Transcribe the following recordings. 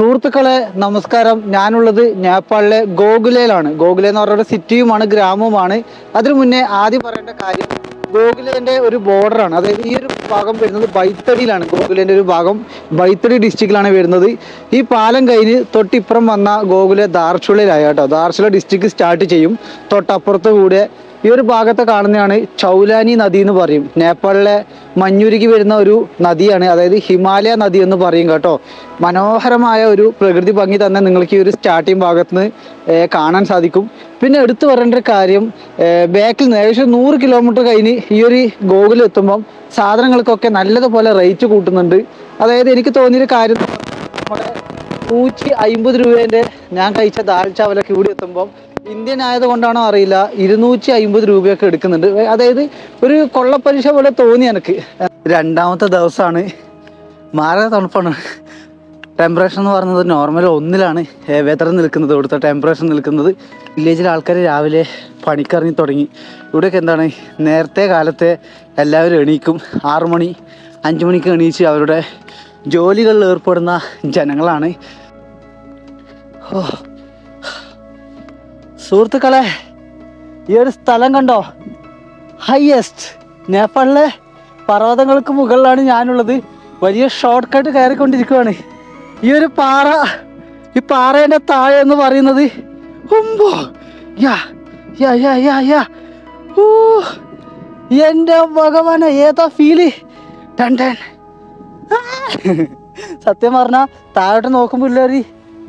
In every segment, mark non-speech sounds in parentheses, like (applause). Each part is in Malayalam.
സുഹൃത്തുക്കളെ നമസ്കാരം. ഞാനുള്ളത് നേപ്പാളിലെ ഗോകുലയിലാണ് ഗോകുല എന്ന് പറയുന്ന സിറ്റിയുമാണ് ഗ്രാമവുമാണ്. അതിനു മുന്നേ ആദ്യം പറയേണ്ട കാര്യം ഗോകുലേന്റെ ഒരു ബോർഡറാണ്. അതായത് ഈ ഒരു ഭാഗം വരുന്നത് ബൈത്തടിയിലാണ്. ഗോകുലേന്റെ ഒരു ഭാഗം ബൈത്തടി ഡിസ്ട്രിക്റ്റിലാണ് വരുന്നത്. ഈ പാലം കഴിഞ്ഞ് തൊട്ടിപ്പുറം വന്ന ഗോകുല ദാർച്ചുളയിലായി കേട്ടോ. ദാർച്ചുള ഡിസ്ട്രിക്ട് സ്റ്റാർട്ട് ചെയ്യും. തൊട്ടപ്പുറത്ത് കൂടെ ഈ ഒരു ഭാഗത്ത് കാണുന്നതാണ് ചൗലാനി നദി എന്ന് പറയും. നേപ്പാളിലെ മഞ്ഞുരുകി വരുന്ന ഒരു നദിയാണ് അതായത് ഹിമാലയ നദി എന്ന് പറയും കേട്ടോ. മനോഹരമായ ഒരു പ്രകൃതി ഭംഗി തന്നെ നിങ്ങൾക്ക് ഈ ഒരു സ്റ്റാർട്ടിങ് ഭാഗത്ത് നിന്ന് കാണാൻ സാധിക്കും. പിന്നെ എടുത്തു പറയേണ്ട ഒരു കാര്യം ബാക്കിൽ നിന്ന് ഏകദേശം നൂറ് കിലോമീറ്റർ കഴിഞ്ഞ് ഈ ഒരു ഗോകുലം എത്തുമ്പം സാധനങ്ങൾക്കൊക്കെ നല്ലതുപോലെ റേറ്റ് കൂട്ടുന്നുണ്ട്. അതായത് എനിക്ക് തോന്നിയൊരു കാര്യം നമ്മുടെ നൂറ്റി അമ്പത് രൂപേന്റെ ഞാൻ കഴിച്ച ദാൽ ചാവലൊക്കെ ഇവിടെ എത്തുമ്പം ഇന്ത്യൻ ആയതുകൊണ്ടാണോ അറിയില്ല. ഇരുന്നൂറ്റി അമ്പത് രൂപയൊക്കെ എടുക്കുന്നുണ്ട്. അതായത് ഒരു കൊള്ളപ്പലിശ പോലെ തോന്നി എനിക്ക്. രണ്ടാമത്തെ ദിവസമാണ് മാറാ തണുപ്പാണ്. ടെമ്പറേച്ചർ എന്ന് പറയുന്നത് നോർമൽ ഒന്നിലാണ്. വെതർ നിൽക്കുന്നത് ഇവിടുത്തെ ടെമ്പറേച്ചർ നിൽക്കുന്നത്. വില്ലേജിലെ ആൾക്കാർ രാവിലെ പണിക്കിറങ്ങി തുടങ്ങി. ഇവിടെയൊക്കെ എന്താണ്? നേരത്തെ കാലത്തെ എല്ലാവരും എണീക്കും. ആറു മണി അഞ്ച് മണിക്ക് എണീച്ച് അവരുടെ ജോലികളിൽ ഏർപ്പെടുന്ന ജനങ്ങളാണ്. ഓ സുഹൃത്തുക്കളെ ഈ ഒരു സ്ഥലം കണ്ടോ? ഹയസ്റ്റ് നേപ്പാളിലെ പർവതങ്ങൾക്ക് മുകളിലാണ് ഞാനുള്ളത്. വലിയ ഷോർട്ട് കട്ട് കയറിക്കൊണ്ടിരിക്കുകയാണ് ഈ ഒരു പാറ ഈ പാറേന്റെ താഴെ എന്ന് പറയുന്നത് എന്റെ ഭഗവാനെ ഏതാ ഫീൽ. സത്യം പറഞ്ഞാൽ താഴോട്ട് നോക്കുമ്പോൾ ഉള്ളൊരു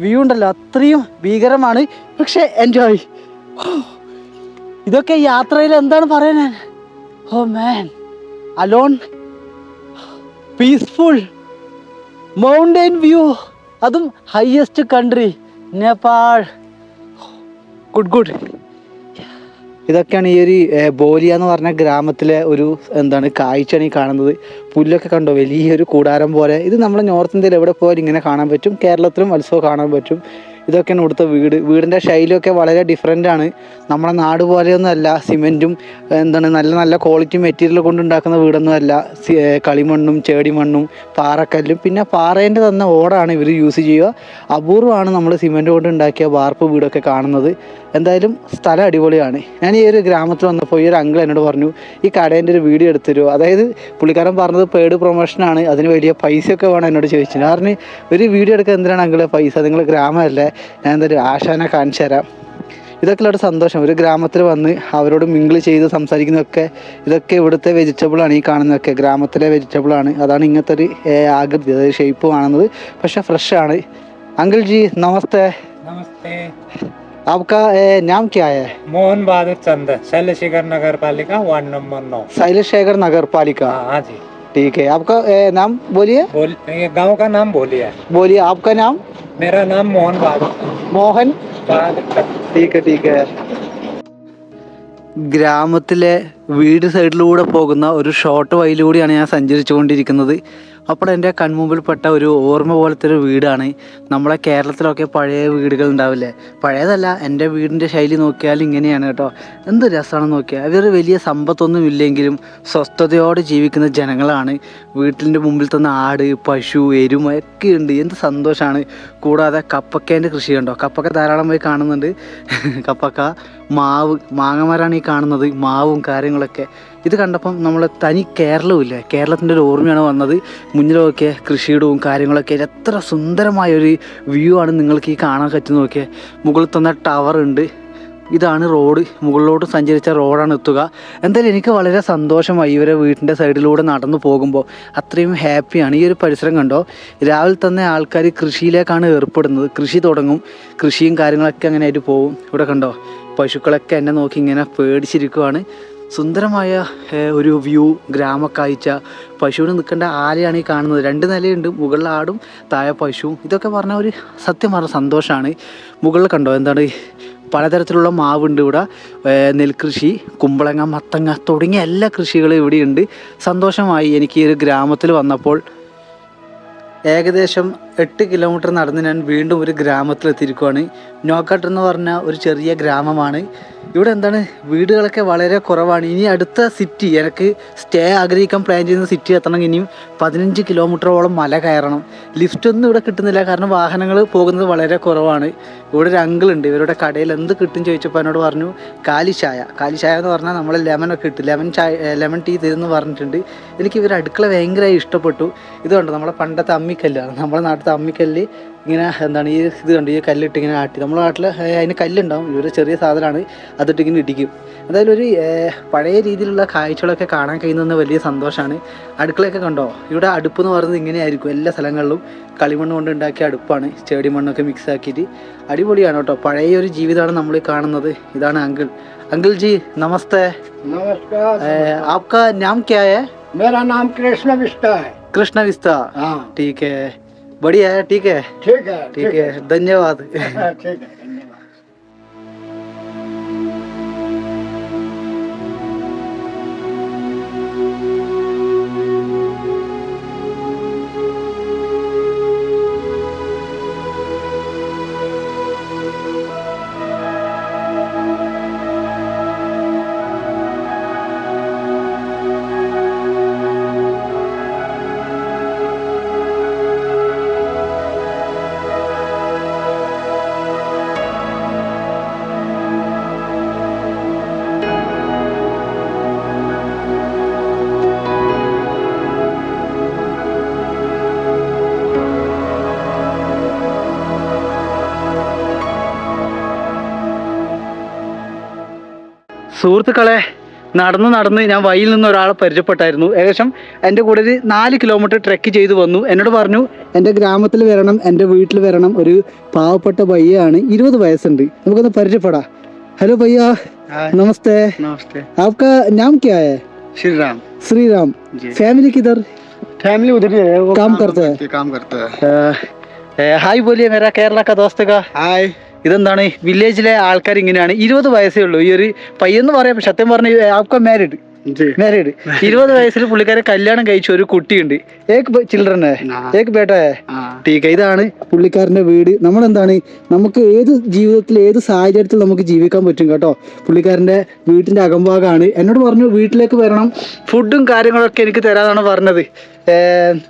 വ്യൂ ഉണ്ടല്ലോ. അത്രയും ഭീകരമാണ്. പക്ഷെ എൻജോയ് ഇതൊക്കെ യാത്രയിൽ എന്താണ് പറയുന്നത് ഓ man alone peaceful mountain view അതും highest country Nepal good good ഇതൊക്കെയാണ് ഈ ഒരു ബോലിയ എന്ന് പറഞ്ഞ ഗ്രാമത്തിലെ ഒരു എന്താണ് കാഴ്ചയാണ് ഈ കാണുന്നത്. പുല്ലൊക്കെ കണ്ടോ? വലിയൊരു കൂടാരം പോലെ. ഇത് നമ്മുടെ നോർത്ത് ഇന്ത്യയിൽ എവിടെ പോയാലും ഇങ്ങനെ കാണാൻ പറ്റും. കേരളത്തിലും മത്സവം കാണാൻ പറ്റും. ഇതൊക്കെയാണ് ഇവിടുത്തെ വീട്. വീടിന്റെ ശൈലിയൊക്കെ വളരെ ഡിഫറെന്റ് ആണ്. നമ്മുടെ നാട് പോലെയൊന്നും അല്ല സിമെന്റും എന്താണ് നല്ല നല്ല ക്വാളിറ്റി മെറ്റീരിയൽ കൊണ്ടുണ്ടാക്കുന്ന വീടൊന്നും അല്ല സി- ഏർ കളിമണ്ണും ചേടിമണ്ണും പാറക്കല്ലും. പിന്നെ പാറേന്റെ തന്നെ ഓടാണ് ഇവർ യൂസ് ചെയ്യുക. അപൂർവമാണ് നമ്മൾ സിമെന്റ് കൊണ്ട് ഉണ്ടാക്കിയ വാർപ്പ് വീടൊക്കെ കാണുന്നത്. എന്തായാലും സ്ഥലം അടിപൊളിയാണ്. ഞാൻ ഈ ഒരു ഗ്രാമത്തിൽ വന്നപ്പോൾ ഈ ഒരു അങ്കിൾ എന്നോട് പറഞ്ഞു ഈ കടേന്റെ ഒരു വീഡിയോ എടുത്തുതരുമോ അതായത് പുള്ളിക്കാരൻ പറഞ്ഞത് പേഡ് പ്രൊമോഷനാണ് അതിന് വലിയ പൈസയൊക്കെ വേണം എന്നോട് ചോദിച്ചു കാരണം ഒരു വീഡിയോ എടുക്കാൻ എന്തിനാണ് അങ്കിളെ പൈസ? നിങ്ങൾ ഗ്രാമമല്ലേ. ഞാൻ എന്തായാലും ആശാനെ കാണിച്ചു തരാം ഇതൊക്കെ ഒരു സന്തോഷം ഒരു ഗ്രാമത്തിൽ വന്ന് അവരോട് മിങ്കിൾ ചെയ്ത് സംസാരിക്കുന്നതൊക്കെ ഇതൊക്കെ ഇവിടുത്തെ വെജിറ്റബിൾ ആണ് ഈ കാണുന്നതൊക്കെ ഗ്രാമത്തിലെ വെജിറ്റബിൾ ആണ് അതാണ് ഇങ്ങനത്തെ ഒരു ഏർ, ആകൃതി അതായത് ഷേപ്പ് കാണുന്നത് പക്ഷെ ഫ്രഷ് ആണ് അങ്കിൾ ജി നമസ്തേ नमस्ते आपका ए, नाम क्या है मोहन बहादुर चंद शैलशिखर नगर पालिका वार्ड नंबर नौ शैलेश शेखर नगर पालिका हाँ हाँ जी ठीक है आपका ए, नाम बोलिए बोल ये गांव का नाम बोलिए बोलिए आपका नाम मेरा नाम मोहन बहादुर മോഹൻ बहादुर चंद ടീക്ക് ടീക്ക് ഗ്രാമത്തിലെ വീട് സൈഡിലൂടെ പോകുന്ന ഒരു ഷോർട്ട് വഴിയിലൂടെയാണ് ഞാൻ സഞ്ചരിച്ചുകൊണ്ടിരിക്കുന്നത് അപ്പോൾ എന്റെ കൺമുമ്പിൽപ്പെട്ട ഒരു ഓർമ്മ പോലത്തെ ഒരു വീടാണ്. നമ്മളെ കേരളത്തിലൊക്കെ പഴയ വീടുകൾ ഉണ്ടാവില്ലേ? പഴയതല്ല എന്റെ വീടിന്റെ ശൈലി നോക്കിയാൽ ഇങ്ങനെയാണ് കേട്ടോ. എന്ത് രസമാണെന്ന് നോക്കിയാൽ അവർ വലിയ സമ്പത്തൊന്നും ഇല്ലെങ്കിലും സ്വസ്ഥതയോടെ ജീവിക്കുന്ന ജനങ്ങളാണ്. വീട്ടിന്റെ മുമ്പിൽ തന്ന ആട് പശു എരുമ ഒക്കെ ഉണ്ട്. എന്ത് സന്തോഷമാണ് കൂടാതെ കപ്പക്കേന്റെ കൃഷി ഉണ്ടോ കപ്പക്ക പോയി കാണുന്നുണ്ട്. (laughs) കപ്പക്ക. മാവ് മാങ്ങമരാണ് ഈ കാണുന്നത് മാവും കാര്യങ്ങളൊക്കെ. ഇത് കണ്ടപ്പം നമ്മൾ തനി കേരളവും ഇല്ലേ കേരളത്തിന്റെ ഒരു ഓർമ്മയാണ് വന്നത്. മുന്നിലൊക്കെ കൃഷിയിടവും കാര്യങ്ങളൊക്കെ. എത്ര സുന്ദരമായൊരു വ്യൂ ആണ് നിങ്ങൾക്ക് ഈ കാണാൻ പറ്റുന്ന നോക്കിയാൽ മുകളിൽ തന്ന ടവർ ഉണ്ട്. ഇതാണ് റോഡ് മുകളിലോട്ട് സഞ്ചരിച്ച റോഡാണ് എത്തുക. എന്തായാലും എനിക്ക് വളരെ സന്തോഷമായി ഇവരെ വീട്ടിന്റെ സൈഡിലൂടെ നടന്നു പോകുമ്പോൾ. അത്രയും ഹാപ്പിയാണ് ഈ ഒരു പരിസരം കണ്ടോ? രാവിലെ തന്നെ ആൾക്കാർ കൃഷിയിലേക്കാണ് ഏർപ്പെടുന്നത്. കൃഷി തുടങ്ങും. കൃഷിയും കാര്യങ്ങളൊക്കെ അങ്ങനെ ആയിട്ട് പോകും. ഇവിടെ കണ്ടോ? പശുക്കളൊക്കെ എന്നെ നോക്കി ഇങ്ങനെ പേടിച്ചിരിക്കുവാണ്. സുന്ദരമായ ഒരു വ്യൂ ഗ്രാമക്കാഴ്ച പശുവിന് നിൽക്കേണ്ട ആലയാണ് ഈ കാണുന്നത്. രണ്ട് നിലയുണ്ട്. മുകളിൽ ആടും താഴെ പശുവും. ഇതൊക്കെ പറഞ്ഞ ഒരു സത്യം പറഞ്ഞ സന്തോഷമാണ്. മുകളിൽ കണ്ടോ എന്താണ്? പലതരത്തിലുള്ള മാവുണ്ട് ഇവിടെ. നെൽകൃഷി കുമ്പളങ്ങ മത്തങ്ങ തുടങ്ങിയ എല്ലാ കൃഷികളും ഇവിടെയുണ്ട്. സന്തോഷമായി എനിക്ക് ഈ ഒരു ഗ്രാമത്തിൽ വന്നപ്പോൾ. ഏകദേശം എട്ട് കിലോമീറ്റർ നടന്ന് ഞാൻ വീണ്ടും ഒരു ഗ്രാമത്തിലെത്തിയിരിക്കുവാണ്. നോക്കാട്ട് എന്ന് പറഞ്ഞ ഒരു ചെറിയ ഗ്രാമമാണ്. ഇവിടെ എന്താണ്? വീടുകളൊക്കെ വളരെ കുറവാണ്. ഇനി അടുത്ത സിറ്റി എനിക്ക് സ്റ്റേ ആഗ്രഹിക്കാൻ പ്ലാൻ ചെയ്യുന്ന സിറ്റി എത്തണമെങ്കിൽ ഇനിയും പതിനഞ്ച് കിലോമീറ്ററോളം മല കയറണം. ലിഫ്റ്റൊന്നും ഇവിടെ കിട്ടുന്നില്ല. കാരണം വാഹനങ്ങൾ പോകുന്നത് വളരെ കുറവാണ്. ഇവിടെ ഒരു അങ്കിൾ ഉണ്ട്. ഇവരുടെ കടയിൽ എന്ത് കിട്ടും ചോദിച്ചപ്പോൾ എന്നോട് പറഞ്ഞു കാലിച്ചായ കാലിച്ചായ എന്ന് പറഞ്ഞാൽ നമ്മൾ ലെമനൊക്കെ ഇട്ട് ലെമൺ ചായ ലെമൺ ടീ തരുമെന്ന് പറഞ്ഞിട്ടുണ്ട്. എനിക്ക് ഇവർ അടുക്കള ഭയങ്കരമായി ഇഷ്ടപ്പെട്ടു. ഇതുകൊണ്ട് കണ്ടോ? നമ്മളെ പണ്ടത്തെ അമ്മിക്കല്ലാണ് നമ്മുടെ നാട്ടിലത്തെ അമ്മിക്കല്ല് ഇങ്ങനെ എന്താണ് ഈ ഇത് കണ്ട് ഈ കല്ലിട്ട് ഇങ്ങനെ ആട്ടി നമ്മുടെ നാട്ടിൽ അതിന് കല്ലുണ്ടാവും ഇവർ ചെറിയ സാധനമാണ് അതിട്ട് ഇങ്ങനെ ഇടിക്കും എന്തായാലും ഒരു ഏഹ്, പഴയ രീതിയിലുള്ള കാഴ്ചകളൊക്കെ കാണാൻ കഴിയുന്നത് വലിയ സന്തോഷമാണ് അടുക്കളയൊക്കെ കണ്ടോ ഇവിടെ അടുപ്പ് എന്ന് പറയുന്നത് ഇങ്ങനെയായിരിക്കും എല്ലാ സ്ഥലങ്ങളിലും കളിമണ്ണ് കൊണ്ട് ഉണ്ടാക്കിയ അടുപ്പാണ് ചേടി മണ്ണൊക്കെ മിക്സ് ആക്കിയിട്ട് അടിപൊളിയാണ് കേട്ടോ പഴയ ഒരു ജീവിതമാണ് നമ്മൾ ഈ കാണുന്നത് ഇതാണ് അങ്കിൾ അങ്കിൾ ജി നമസ്തേ नमस्कार ഏഹ്, आपका नाम क्या है मेरा नाम कृष्ण विष्टा है कृष्ण विस्ता हाँ ठीक है बढ़िया है ठीक है? ठीक है ठीक है धन्यवाद। (laughs) ठीक है। സുഹൃത്തുക്കളെ നടന്ന് നടന്ന് ഞാൻ വഴിയിൽ നിന്ന് ഒരാളെ പരിചയപ്പെട്ടായിരുന്നു ഏകദേശം എൻ്റെ കൂടെ ഒരു നാല് കിലോമീറ്റർ ട്രെക്ക് ചെയ്ത് വന്നു എന്നോട് പറഞ്ഞു എൻ്റെ ഗ്രാമത്തിൽ വരണം എൻ്റെ വീട്ടിൽ വരണം ഒരു പാവപ്പെട്ട ഭയ്യാണ് ഇരുപത് വയസ്സുണ്ട് നമുക്കൊന്ന് പരിചയപ്പെടാം ഹലോ ഭയ്യ നമസ്തേ नमस्ते आपका नाम क्या है श्री राम श्री राम जी फैमिली किधर फैमिली उधर ही है वो काम करते हैं। काम करते हैं ഹായ് बोलिए मेरा केरला का दोस्त का हाय ഇതെന്താണ് വില്ലേജിലെ ആൾക്കാർ ഇങ്ങനെയാണ് ഇരുപത് വയസ്സേ ഉള്ളൂ ഈ ഒരു പയ്യെന്ന് പറയാം സത്യം പറഞ്ഞ ആപ്ക മാരിഡ് जी മാരീഡ് ഇരുപത് വയസ്സിൽ പുള്ളിക്കാരെ കല്യാണം കഴിച്ച ഒരു കുട്ടിയുണ്ട് ഏക് ചിൽഡ്രൻ ആ. ഏക് ബേട്ട हाँ ടീക്ക ഇതാണ് പുള്ളിക്കാരന്റെ വീട് നമ്മളെന്താണ് നമുക്ക് ഏത് ജീവിതത്തിൽ ഏത് സാഹചര്യത്തിൽ നമുക്ക് ജീവിക്കാൻ പറ്റും കേട്ടോ പുള്ളിക്കാരന്റെ വീട്ടിന്റെ അകംഭാഗമാണ് എന്നോട് പറഞ്ഞു വീട്ടിലേക്ക് വരണം ഫുഡും കാര്യങ്ങളൊക്കെ എനിക്ക് തരാന്നാണ് പറഞ്ഞത്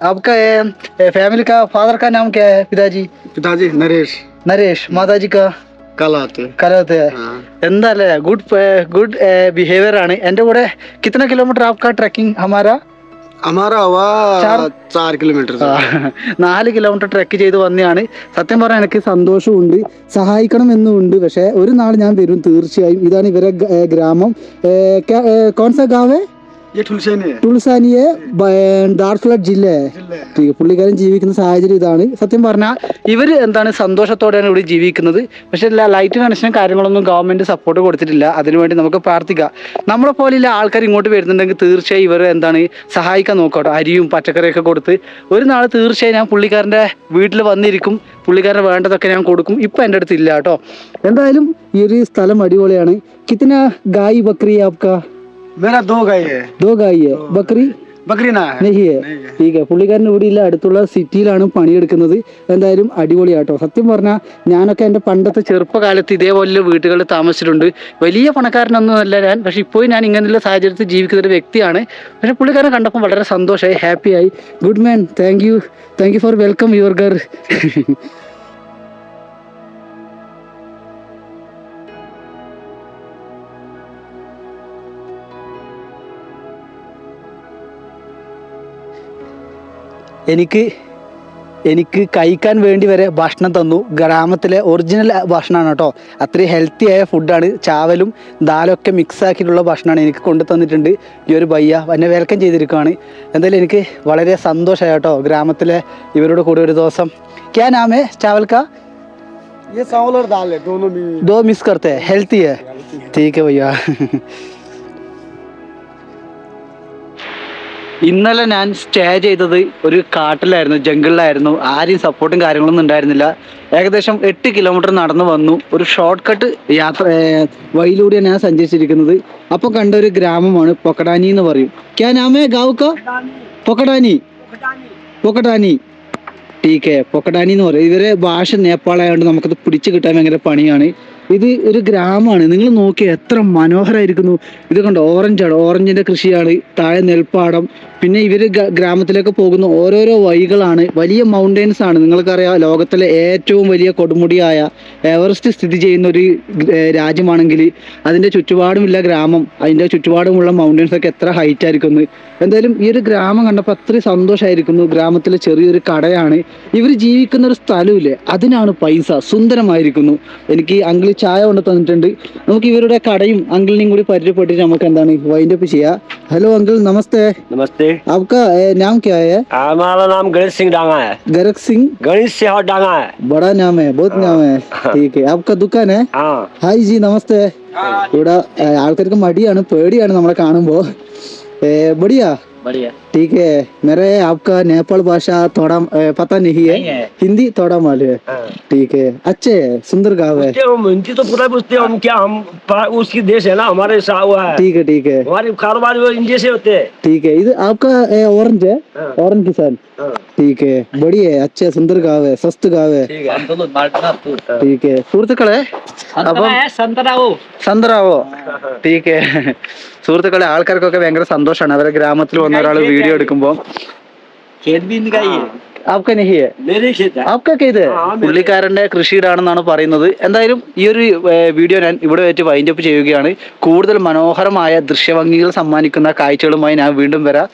आपका फैमिली का फादर का नाम क्या है पिताजी पिताजी नरेश നരേഷ് മാതാജി കാ എന്താല്ലേ? ഗുഡ് ഗുഡ് ബിഹേവിയർ ആണ്. എന്റെ കൂടെ കിത്തന കിലോമീറ്റർ ആപ്കാ ട്രക്കിംഗ് ഹമാരാ? കിലോമീറ്റർ നാല് കിലോമീറ്റർ ട്രെക്ക് ചെയ്ത് വന്നെയാണ്. സത്യം പറഞ്ഞാൽ എനിക്ക് സന്തോഷമുണ്ട് സഹായിക്കണം എന്നുണ്ട് പക്ഷെ ഒരു നാൾ ഞാൻ വരും തീർച്ചയായും. ഇതാണ് ഇവരെ ഗ്രാമം. കോൺസ ഗാവേ? ഈ ടുൽസാനിയെ ടുൽസാനിയെ ഡാർഫ്ലഡ് ജില്ലയെ പുള്ളിക്കാരൻ ജീവിക്കുന്ന സാഹചര്യം ഇതാണ്. സത്യം പറഞ്ഞാൽ ഇവർ എന്താണ് സന്തോഷത്തോടെയാണ് ഇവിടെ ജീവിക്കുന്നത്. പക്ഷെ എല്ലാ ലൈറ്റ് കണക്ഷനും കാര്യങ്ങളൊന്നും ഗവൺമെന്റ് സപ്പോർട്ട് കൊടുത്തിട്ടില്ല. അതിനുവേണ്ടി നമുക്ക് പ്രാർത്ഥിക്കാം. നമ്മളെ പോലെയുള്ള ആൾക്കാർ ഇങ്ങോട്ട് വരുന്നുണ്ടെങ്കിൽ തീർച്ചയായും ഇവർ എന്താണ് സഹായിക്കാൻ നോക്കട്ടോ. അരിയും പച്ചക്കറിയൊക്കെ കൊടുത്ത്. ഒരു നാൾ തീർച്ചയായും ഞാൻ പുള്ളിക്കാരന്റെ വീട്ടിൽ വന്നിരിക്കും. പുള്ളിക്കാരൻ വേണ്ടതൊക്കെ ഞാൻ കൊടുക്കും. ഇപ്പം എന്റെ അടുത്ത് ഇല്ല കേട്ടോ. എന്തായാലും ഈ ഒരു സ്ഥലം അടിപൊളിയാണ്. കിത്തിന ഗായ് ബക്രി ആപ്ക വേറെ ദോ ഗായി ദോ ഗായി ബക്രി പുള്ളിക്കാരൻ ഇവിടെ ഇല്ല അടുത്തുള്ള സിറ്റിയിലാണ് പണിയെടുക്കുന്നത്. എന്തായാലും അടിപൊളിയാട്ടോ. സത്യം പറഞ്ഞാൽ ഞാനൊക്കെ എന്റെ പണ്ടത്തെ ചെറുപ്പകാലത്ത് ഇതേപോലെ വീട്ടുകളിൽ താമസിച്ചിട്ടുണ്ട്. വലിയ പണക്കാരനൊന്നുമല്ല ഞാൻ പക്ഷെ ഇപ്പോഴും ഞാൻ ഇങ്ങനെയുള്ള സാഹചര്യത്തിൽ ജീവിക്കുന്ന ഒരു വ്യക്തിയാണ്. പക്ഷെ പുള്ളിക്കാരനെ കണ്ടപ്പോൾ വളരെ സന്തോഷമായി ഹാപ്പിയായി good man thank you thank you for welcome your ഗർ എനിക്ക് എനിക്ക് കഴിക്കാൻ വേണ്ടി വരെ ഭക്ഷണം തന്നു. ഗ്രാമത്തിലെ ഒറിജിനൽ ഭക്ഷണമാണ് കേട്ടോ. അത്രയും ഹെൽത്തി ആയ ഫുഡാണ് ചാവലും ദാലൊക്കെ മിക്സ് ആക്കിയിട്ടുള്ള ഭക്ഷണമാണ് എനിക്ക് കൊണ്ടു തന്നിട്ടുണ്ട്. ഈ ഒരു ബയ്യ എന്നെ വെൽക്കം ചെയ്തിരിക്കുകയാണ് എന്തായാലും എനിക്ക് വളരെ സന്തോഷമായി കേട്ടോ ഗ്രാമത്തിലെ ഇവരോട് കൂടെ ഒരു ദിവസം. ക്യാൻ ആമേ ചാവൽക്ക? ദോ മിസ് കർത്തേ ഹെൽത്തി ഹേ തീക്ക് ബയ്യ ഇന്നലെ ഞാൻ സ്റ്റേ ചെയ്തത് ഒരു കാട്ടിലായിരുന്നു ജംഗിളിലായിരുന്നു. ആരെയും സപ്പോർട്ടും കാര്യങ്ങളൊന്നും ഉണ്ടായിരുന്നില്ല. ഏകദേശം എട്ട് കിലോമീറ്റർ നടന്നു വന്നു. ഒരു ഷോർട്ട് കട്ട് യാത്ര വഴിയിലൂടെയാണ് ഞാൻ സഞ്ചരിച്ചിരിക്കുന്നത്. അപ്പൊ കണ്ട ഒരു ഗ്രാമമാണ് പൊക്കടാനി എന്ന് പറയും. ക്യാ നാമേ ഗാവുക്ക പൊക്കടാനി. പൊക്കടാനി. ടീക്കെ പൊക്കടാനി എന്ന് പറയും. ഇവരെ ഭാഷ നേപ്പാളായതുകൊണ്ട് നമുക്കത് പിടിച്ചു കിട്ടാൻ ഭയങ്കര പണിയാണ്. ഇത് ഒരു ഗ്രാമമാണ്. നിങ്ങൾ നോക്കി എത്ര മനോഹരമായിരിക്കുന്നു ഇത് കണ്ടോ ഓറഞ്ചാണ് ഓറഞ്ചിന്റെ കൃഷിയാണ് താഴെ നെൽപ്പാടം. പിന്നെ ഇവർ ഗ്രാമത്തിലേക്ക് പോകുന്ന ഓരോരോ വഴികളാണ്. വലിയ മൗണ്ടെയ്ൻസ് ആണ്. നിങ്ങൾക്കറിയാം ലോകത്തിലെ ഏറ്റവും വലിയ കൊടുമുടിയായ എവറസ്റ്റ് സ്ഥിതി ചെയ്യുന്ന ഒരു രാജ്യമാണെങ്കിൽ അതിന്റെ ചുറ്റുപാടുമില്ല ഗ്രാമം അതിന്റെ ചുറ്റുപാടുമുള്ള മൗണ്ടെയ്ൻസ് ഒക്കെ എത്ര ഹൈറ്റ് ആയിരിക്കുന്നു. എന്തായാലും ഈ ഒരു ഗ്രാമം കണ്ടപ്പോൾ അത്രയും സന്തോഷമായിരിക്കുന്നു ഗ്രാമത്തിലെ ചെറിയൊരു കടയാണ്. ഇവർ ജീവിക്കുന്ന ഒരു സ്ഥലമില്ലേ അതിനാണ് പൈസ. സുന്ദരമായിരിക്കുന്നു. എനിക്ക് അങ്കിൾ ചായ കൊണ്ട് തന്നിട്ടുണ്ട് നമുക്ക് ഇവരുടെ കടയും അങ്കിളിനെയും കൂടി പരിചയപ്പെട്ടിട്ട് നമുക്ക് എന്താണ് വൈൻഡ് അപ്പ് ചെയ്യാം ഹലോ അങ്കിൾ നമസ്തേ नमस्ते आपका ए, नाम क्या है हमारा नाम गणेश सिंह डांगा है गरक सिंह गणेश सिंह डांगा है बड़ा नाम है बहुत नाम है ठीक है आपका दुकान है हाँ ഹായ് ജി നമസ്തേ ഇവിടെ ഏ, ആൾക്കാർക്ക് മടിയാണ് പേടിയാണ് നമ്മളെ കാണുമ്പോ ഏ, ബടിയാ बढ़िया ठीक है मेरे आपका नेपाल भाषा थोड़ा ए, पता नहीं है हिंदी थोड़ा मालूम है हाँ। ठीक है अच्छे है सुंदर गाँव है पूछते हम हिंदी तो पूरा पूछते हम क्या हम पा- उसकी देश है ना हमारे साथ हुआ है ठीक है ठीक है हमारे कारोबार वो इंडिया से होते हैं ठीक है इधर आपका ए, ऑरेंज है हाँ। ऑरेंज किसान हाँ। ठीक है बढ़िया है अच्छे सुंदर गाँव है स्वस्थ गाँव है ठीक है ठीक है സുഹൃത്തുക്കളെ അപ്പം സന്തറാവോ ടീക്ക് സുഹൃത്തുക്കളെ ആൾക്കാർക്കൊക്കെ ഭയങ്കര സന്തോഷമാണ് അവരെ ഗ്രാമത്തിൽ വന്ന ഒരാൾ വീഡിയോ എടുക്കുമ്പോൾ खेत भी इनका ही है ആപ്ക നഹി ഹെ मेरे खेत है ആപ്കൊക്കെ ഇത് ആ, ആ, പുള്ളിക്കാരന്റെ കൃഷിയിടാണെന്നാണ് പറയുന്നത് എന്തായാലും ഈ ഒരു ഏർ, വീഡിയോ ഞാൻ ഇവിടെ വെച്ച് വൈൻഡ് അപ്പ് ചെയ്യുകയാണ് കൂടുതൽ മനോഹരമായ ദൃശ്യഭംഗികൾ സമ്മാനിക്കുന്ന കാഴ്ചകളുമായി ഞാൻ വീണ്ടും വരാം